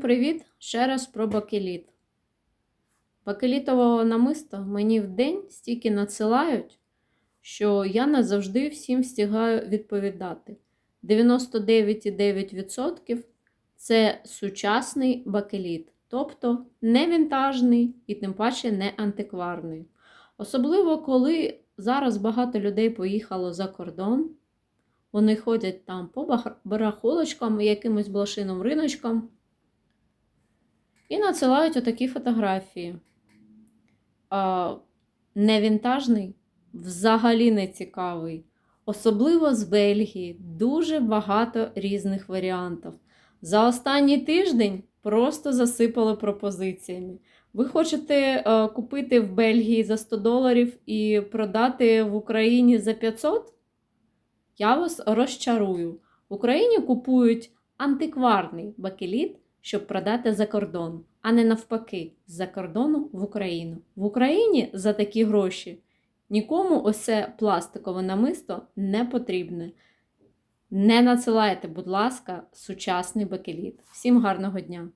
Привіт! Ще раз про бакеліт. Бакелітового намиста мені в день стільки надсилають, що я не завжди всім встигаю відповідати. 99,9% це сучасний бакеліт, тобто не вінтажний і тим паче не антикварний. Особливо, коли зараз багато людей поїхало за кордон, вони ходять там по барахолочкам, якимось блошиним риночкам. І надсилають отакі фотографії. А, не вінтажний, взагалі не цікавий. Особливо з Бельгії. Дуже багато різних варіантів. За останній тиждень просто засипали пропозиціями. Ви хочете е, купити в Бельгії за 100 доларів і продати в Україні за 500? Я вас розчарую. В Україні купують антикварний бакеліт щоб продати за кордон, а не навпаки, з-за кордону в Україну. В Україні за такі гроші нікому оце пластикове намисто не потрібне. Не надсилайте, будь ласка, сучасний бакеліт. Всім гарного дня!